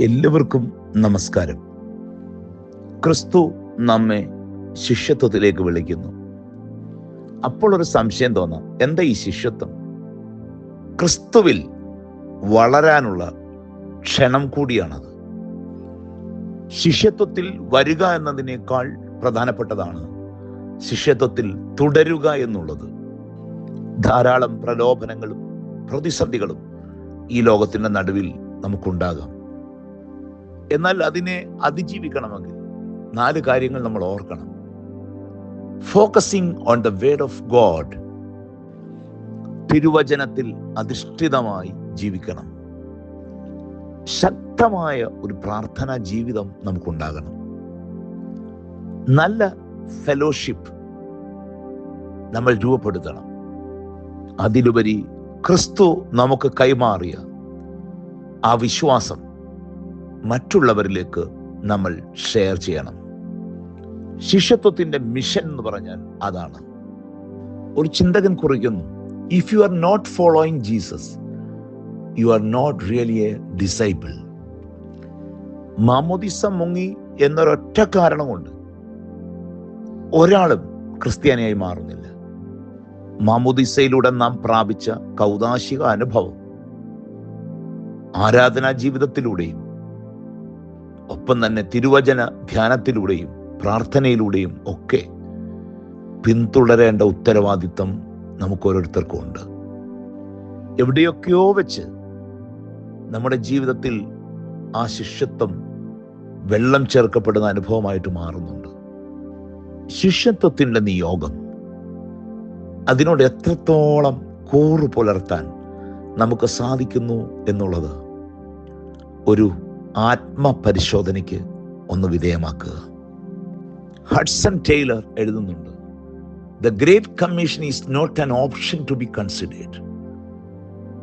എല്ലാവർക്കും നമസ്കാരം. ക്രിസ്തു നമ്മെ ശിഷ്യത്വത്തിലേക്ക് വിളിക്കുന്നു. അപ്പോൾ ഒരു സംശയം തോന്നാം. എന്താ ഈ ശിഷ്യത്വം? ക്രിസ്തുവിൽ വളരാനുള്ള ക്ഷണം കൂടിയാണത്. ശിഷ്യത്വത്തിൽ വരിക എന്നതിനേക്കാൾ പ്രധാനപ്പെട്ടതാണ് ശിഷ്യത്വത്തിൽ തുടരുക എന്നുള്ളത്. ധാരാളം പ്രലോഭനങ്ങളും പ്രതിസന്ധികളും ഈ ലോകത്തിന്റെ നടുവിൽ നമുക്കുണ്ടാകാം. എന്നാൽ അതിനെ അതിജീവിക്കണമെങ്കിൽ നാല് കാര്യങ്ങൾ നമ്മൾ ഓർക്കണം. Focusing on the word of God തിരുവചനത്തിൽ അധിഷ്ഠിതമായി ജീവിക്കണം. ശക്തമായ ഒരു പ്രാർത്ഥനാ ജീവിതം നമുക്കുണ്ടാകണം. നല്ല ഫെലോഷിപ്പ് നമ്മൾ രൂപപ്പെടുത്തണം. അതിലുപരി ക്രിസ്തു നമുക്ക് കൈമാറിയ ആ വിശ്വാസം മറ്റുള്ളവരിലേക്ക് നമ്മൾ ഷെയർ ചെയ്യണം. ശിഷ്യത്വത്തിന്റെ മിഷൻ എന്ന് പറഞ്ഞാൽ അതാണ്. ഒരു ചിന്തകൻ കുറിക്കുന്നു if you are not following Jesus you are not really a disciple മാമോദിസ മുങ്ങി എന്നൊരൊറ്റ കാരണം കൊണ്ട് ഒരാളും ക്രിസ്ത്യാനിയായി മാറുന്നില്ല. മാമോദിസയിലൂടെ നാം പ്രാപിച്ച കൗതാശിക അനുഭവം ആരാധനാ ജീവിതത്തിലൂടെയും ഒപ്പം തന്നെ തിരുവചന ധ്യാനത്തിലൂടെയും പ്രാർത്ഥനയിലൂടെയും ഒക്കെ പിന്തുടരേണ്ട ഉത്തരവാദിത്തം നമുക്ക് ഓരോരുത്തർക്കും ഉണ്ട് എവിടെയൊക്കെയോ വെച്ച് നമ്മുടെ ജീവിതത്തിൽ ആ ശിഷ്യത്വം വെള്ളം ചേർക്കപ്പെടുന്ന അനുഭവമായിട്ട് മാറുന്നുണ്ട്. ശിഷ്യത്വത്തിന്റെ നിയോഗം അതിനോട് എത്രത്തോളം കൂറു പുലർത്താൻ നമുക്ക് സാധിക്കുന്നു എന്നുള്ളത് ഒരു ആത്മപരിശോധനയ്ക്ക് ഒന്ന് വിധേയമാക്കുക. ഹഡ്സൺ ടൈലർ എഴുതുന്നുണ്ട് the great commission is not an option to be considered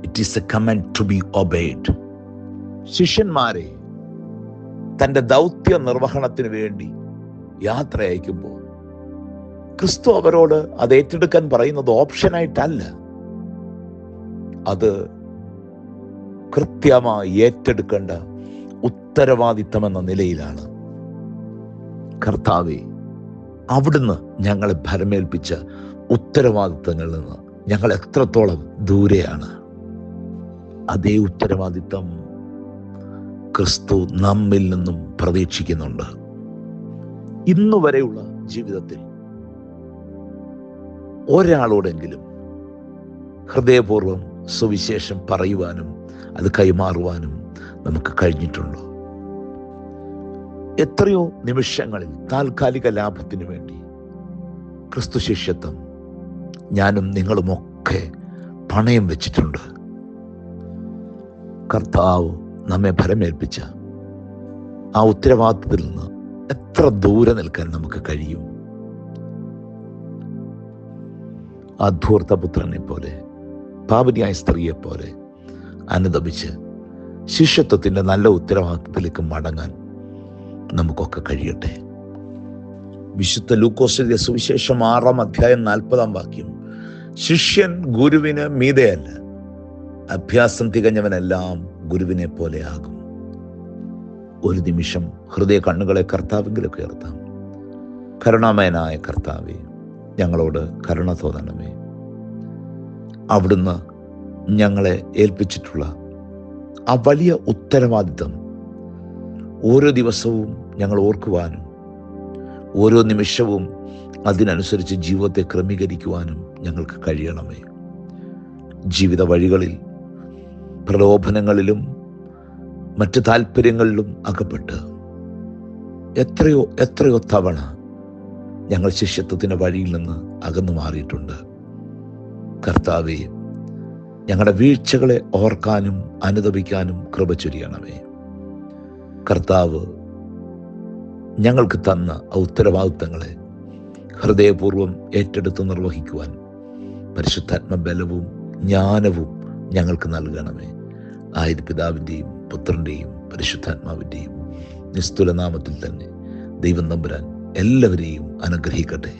it is a command to be obeyed ശിഷ്യന്മാരെ തന്റെ ദൗത്യ നിർവഹണത്തിന് വേണ്ടി യാത്ര അയക്കുമ്പോൾ ക്രിസ്തു അവരോട് അത് ഏറ്റെടുക്കാൻ പറയുന്നത് ഓപ്ഷനായിട്ടല്ല. അത് കൃത്യമായി ഏറ്റെടുക്കേണ്ട ഉത്തരവാദിത്തം എന്ന നിലയിലാണ്. കർത്താവെ അവിടുന്ന് ഞങ്ങളെ ഭരമേൽപ്പിച്ച ഉത്തരവാദിത്തങ്ങളിൽ നിന്ന് ഞങ്ങൾ എത്രത്തോളം ദൂരെയാണ്. അതേ ഉത്തരവാദിത്തം ക്രിസ്തു നമ്മിൽ നിന്നും പ്രതീക്ഷിക്കുന്നുണ്ട്. ഇന്നു വരെയുള്ള ജീവിതത്തിൽ ഒരാളോടെങ്കിലും ഹൃദയപൂർവം സുവിശേഷം പറയുവാനും അത് കൈമാറുവാനും നമുക്ക് കഴിഞ്ഞിട്ടുണ്ടോ? എത്രയോ നിമിഷങ്ങളിൽ താൽക്കാലിക ലാഭത്തിനു വേണ്ടി ക്രിസ്തു ശിഷ്യത്വം ഞാനും നിങ്ങളുമൊക്കെ പണയം വെച്ചിട്ടുണ്ട്. കർത്താവ് നമ്മെ ഫലമേൽപ്പിച്ച ആ ഉത്തരവാദിത്തത്തിൽ നിന്ന് എത്ര ദൂരെ നിൽക്കാൻ നമുക്ക് കഴിയും? അധൂർത്ത പുത്രനെ പോലെ പാപനിയായ സ്ത്രീയെ പോലെ അനുദപിച്ച് ശിഷ്യത്വത്തിന്റെ നല്ല ഉത്തരവാദിത്തത്തിലേക്ക് മടങ്ങാൻ നമുക്കൊക്കെ കഴിയട്ടെ. വിശുദ്ധ ലൂക്കോസിന്റെ സുവിശേഷം ആറാം അധ്യായം നാൽപ്പതാം വാക്യം. ശിഷ്യൻ ഗുരുവിന് മീതയല്ല. അഭ്യാസം തികഞ്ഞവനെല്ലാം ഗുരുവിനെ പോലെ ആകും. ഒരു നിമിഷം ഹൃദയ കണ്ണുകളെ കർത്താവിങ്കിലൊക്കെ ഉയർത്താം. കരുണാമയനായ കർത്താവെ ഞങ്ങളോട് കരുണ തോന്നണമേ. അവിടുന്ന് ഞങ്ങളെ ഏൽപ്പിച്ചിട്ടുള്ള ആ വലിയ ഉത്തരവാദിത്തം ഓരോ ദിവസവും ഞങ്ങൾ ഓർക്കുവാനും ഓരോ നിമിഷവും അതിനനുസരിച്ച് ജീവിതത്തെ ക്രമീകരിക്കുവാനും ഞങ്ങൾക്ക് കഴിയണമേ. ജീവിത വഴികളിൽ പ്രലോഭനങ്ങളിലും മറ്റ് താല്പര്യങ്ങളിലും അകപ്പെട്ട് എത്രയോ എത്രയോ തവണ ഞങ്ങൾ ശിഷ്യത്വത്തിന്റെ വഴിയിൽ നിന്ന് അകന്നു മാറിയിട്ടുണ്ട്. കർത്താവെ ഞങ്ങളുടെ വീഴ്ചകളെ ഓർക്കാനും അനുദപിക്കാനും കൃപ ചൊരിയണമേ. കർത്താവ് ഞങ്ങൾക്ക് തന്ന ഉത്തരവാദിത്തങ്ങളെ ഹൃദയപൂർവം ഏറ്റെടുത്ത് നിർവഹിക്കുവാൻ പരിശുദ്ധാത്മ ബലവും ജ്ഞാനവും ഞങ്ങൾക്ക് നൽകണമേ. ആയത് പിതാവിന്റെയും പുത്രന്റെയും പരിശുദ്ധാത്മാവിന്റെയും നിസ്തുലനാമത്തിൽ തന്നെ ദൈവം നമ്പുരാൻ എല്ലാവരെയും അനുഗ്രഹിക്കട്ടെ.